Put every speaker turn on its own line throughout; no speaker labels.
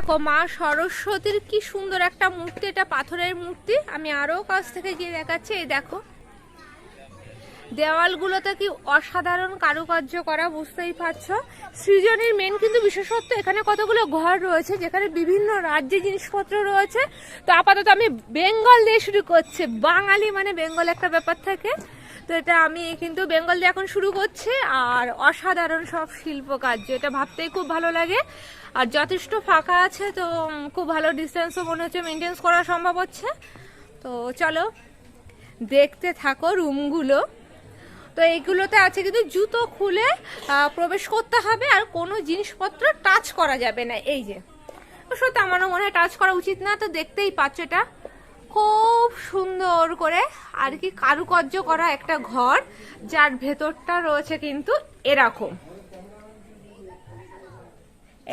দেখো, মা সরস্বতীর কি সুন্দর একটা মূর্তি, এটা পাথরের মূর্তি। আমি আরও কাছ থেকে গিয়ে দেখাচ্ছি, এই দেখো। দেওয়ালগুলোতে কি অসাধারণ কারুকার্য করা, বুঝতেই পারছ? সৃজনীর মেন কিন্তু বিশেষত্ব, এখানে কতগুলো ঘর রয়েছে, যেখানে বিভিন্ন রাজ্যে জিনিসপত্র রয়েছে। তো আপাতত আমি বেঙ্গল দিয়ে শুরু করছি। বাঙালি মানে বেঙ্গল একটা ব্যাপার থাকে। তো এটা আমি কিন্তু বেঙ্গল দিয়ে এখন শুরু করছি। আর অসাধারণ সব শিল্প কার্য এটা ভাবতেই খুব ভালো লাগে। আর যথেষ্ট ফাঁকা আছে, তো খুব ভালো ডিস্টেন্সও মনে হচ্ছে মেনটেন্স করা সম্ভব হচ্ছে। তো, চলো, দেখতে থাকো রুমগুলো তো, এইগুলোতে আছে কিন্তু জুতো খুলে প্রবেশ করতে হবে আর কোনো জিনিসপত্র টাচ করা যাবে না। এই যে সত্যি আমারও মনে হয় টাচ করা উচিত না, তো দেখতেই পাচ্ছ এটা। খুব সুন্দর করে আর কি কারুকার্য করা একটা ঘর, যার ভেতরটা রয়েছে কিন্তু এরকম।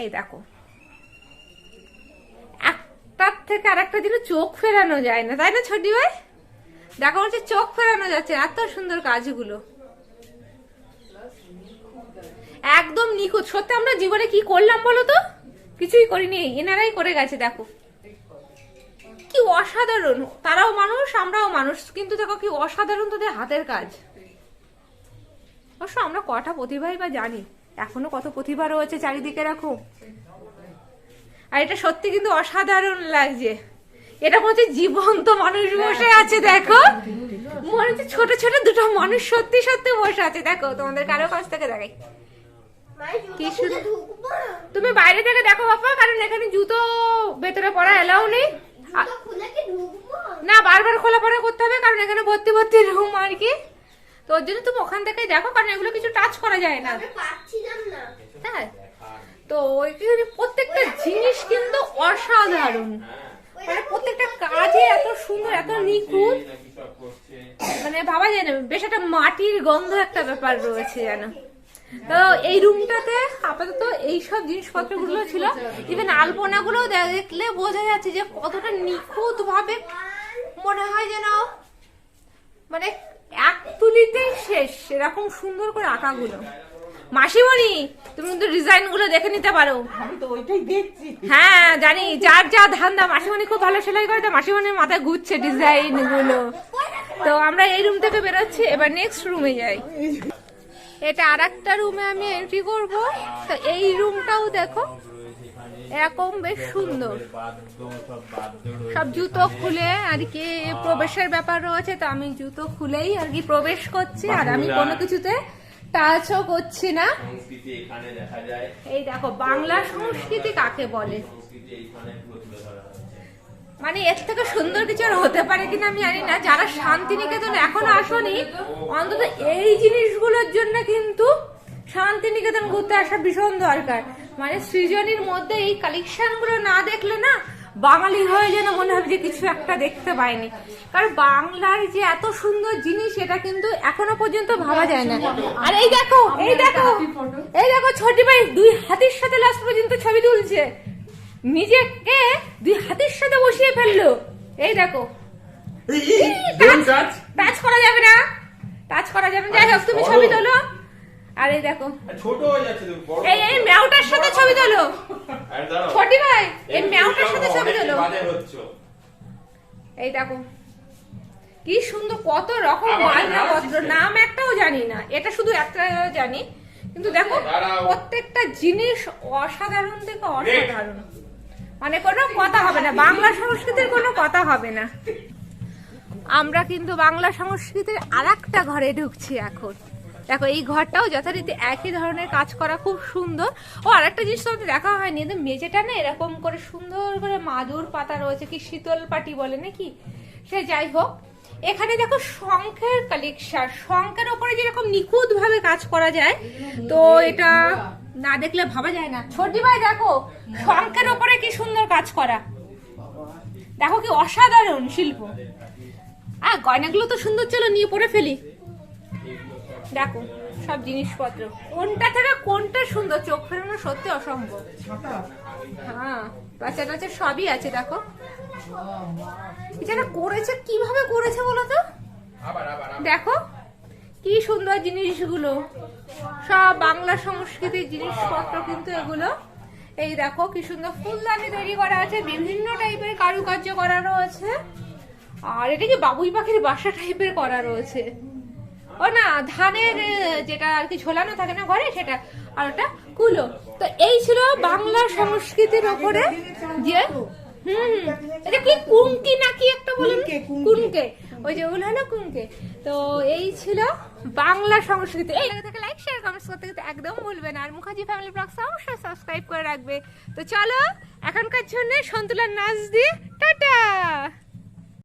এই দেখো। একটার থেকে আর একটা দিনে চোখ ফেরানো যায় না, তাই না ছোটি ভাই? দেখা হচ্ছে চোখ ফেরানো যাচ্ছে এত সুন্দর কাজগুলো। একদম নিখুঁত। সত্যি আমরা জীবনে কি করলাম বলো তো? কিছুই করিনি, এনারাই করে গেছে, দেখো। কি অসাধারণ। তারাও মানুষ, আমরাও মানুষ, কিন্তু দেখো কি অসাধারণ তোদের হাতের কাজ। অবশ্য আমরা কটা প্রতিভাই বা জানি। এখনও কত প্রতিভা রয়েছে চারিদিকে রাখো। আর এটা সত্যি কিন্তু অসাধারণ লাগছে। এটা মনে হচ্ছে জীবন্ত মানুষ বসে আছে দেখো। মনে হচ্ছে ছোট ছোট দুটো মানুষ সত্যি সত্যি বসে আছে। দেখো তোমাদের কারও কাছ থেকে দেখাই। কি সুন্দর। তুমি বাইরে থেকে দেখো বাবা কারণ এখানে জুতো ভেতরে পড়া এলাও নেই। না বারবার খোলা পড়া করতে হবে কারণ এখানে ভর্তি ভর্তি রুম আর কি। তো ওর জন্য তুমি ওখান থেকে দেখো কারণ এগুলো কিছু টাচ করা যায় না। হ্যাঁ তো প্রত্যেকটা জিনিস কিন্তু অসাধারণ। মানে প্রত্যেকটা কাজে এত সুন্দর এত নিখুঁত। মানে ভাবা যায় না বেশ একটা মাটির গন্ধ একটা ব্যাপার রয়েছে যেন। তো এই রুমটাতে আপাতত এইসব জিনিসপত্রগুলো ছিল। ইভেন আলপনাগুলো দেখলে বোঝা যাচ্ছে যে কতটা নিখুঁত ভাবে মনে হয় যেন মানে এক তুলিতেই শেষ এরকম সুন্দর করে আঁকাগুলো। মাসিমণি তুমি কিন্তু ডিজাইনগুলো দেখে নিতে পারো।
আমি তো ওইটাই দেখছি।
হ্যাঁ জানি যার যা ধান্দা মাসিমণি খুব ভালো সেলাই করে তো মাসিমণির মাথায় ঘুরছে ডিজাইনগুলো তো আমরা এই রুম থেকে বেরোচ্ছি এবার নেক্সট রুমে যাই। এটা আর একটা রুমে আমি এন্ট্রি করব। তো এই রুমটাও দেখো এরকম বেশ সুন্দর। সব জুতো খুলে আর কি প্রবেশের ব্যাপার রয়েছে তো আমি জুতো খুলেই আর কি প্রবেশ করছি আর আমি কোনো কিছুতে টাচও করছি না। এই দেখো বাংলা সংস্কৃতি কাকে বলে? মানে এর থেকে সুন্দর কিছু আর হতে পারে কিনা আমি জানি না। যারা শান্তিনিকেতন এখনও আসনি অন্তত এই জিনিসগুলোর জন্য কিন্তু শান্তিনিকেতন ঘুরতে আসা ভীষণ দরকার। মানে সৃজনীর মধ্যে এই কালেকশনগুলো না দেখলে না বাঙালি হয়ে যেন মনে হবে যে কিছু একটা দেখতে পাইনি। কারণ বাংলার যে এত সুন্দর জিনিস এটা কিন্তু এখনও পর্যন্ত ভাবা যায় না। আর এই দেখো এই দেখো এই দেখো ছোটি ভাই দুই হাতির সাথে লাস্ট পর্যন্ত ছবি তুলছে। নিজেকে দুই হাতির সাথে বসিয়ে ফেলল। এই দেখো। টাচ করা যাবে না। টাচ করা যাবে না। যাই হোক তুমি ছবি তোলো। আর এই দেখো
ছোট হয়ে যাচ্ছে
এই এই ম্যাওটার সাথে ছবি তোলো। ছোটি ভাই এই ম্যাওটার সাথে ছবি তোলো। এই দেখো। কি সুন্দর কত রকম
নাম
নাম একটাও জানি না। এটা শুধু একটা জানি। কিন্তু দেখো প্রত্যেকটা জিনিস অসাধারণ থেকে অসাধারণ। মানে কোনো কথা হবে না। বাংলা সংস্কৃতির কোনো কথা হবে না। আমরা কিন্তু বাংলা সংস্কৃতির আর একটা ঘরে ঢুকছি এখন। দেখো, এই ঘরটাও যথারীতি একই ধরনের কাজ করা খুব সুন্দর। ও, আরেকটা জিনিস তোমাদের দেখা হয়নি কিন্তু মেঝেটা না এরকম করে সুন্দর করে মাদুর পাতা রয়েছে, কি শীতল পাটি বলে নাকি? সে যাই হোক, এখানে দেখো শঙ্খের কালেকশন শঙ্খের ওপরে যেরকম নিখুঁত ভাবে কাজ করা যায়, তো এটা না দেখলে ভাবা যায় না। ছোটি ভাই, দেখো, শঙ্খের ওপরে কি সুন্দর কাজ করা। দেখো কি অসাধারণ শিল্প। আহ, গয়নাগুলো তো সুন্দর চলো নিয়ে পরে ফেলি। দেখো সব জিনিসপত্র। কোনটা থেকে কোনটা সুন্দর চোখ ফেরানো সত্যি অসম্ভব। হ্যাঁ বাচ্চা টাচ্চা সবই আছে দেখো। এছাড়া করেছে কীভাবে করেছে বলো তো। দেখো কি সুন্দর জিনিসগুলো। সব বাংলা সংস্কৃতির জিনিসপত্র কিন্তু এগুলো। এই দেখো কি সুন্দর ফুলদানি তৈরি করা আছে বিভিন্ন টাইপের কারুকার্য করা রয়েছে। আর এটা কি বাবুই পাখির বাসা টাইপের করা রয়েছে? ও না ধানের যেটা আর কি ঝোলানো থাকে না ঘরে সেটা আর ওটা কুলো। তো এই ছিল বাংলা সংস্কৃতির ওপরে যে হুম। এটা কি কুঙ্কি নাকি একটা বলুন। কুনকে ওই যে ওগুলো হলো কুনকে তো এই ছিল বাংলা সংস্কৃতি। এই জায়গা থেকে লাইক শেয়ার কমেন্টস করতে কিন্তু একদম ভুলবে না। আর মুখার্জি ফ্যামিলি ব্লগস অবশ্যই সাবস্ক্রাইব করে রাখবে। তো চলো এখনকার জন্য সন্তুলার নাচ দিয়ে টাটা!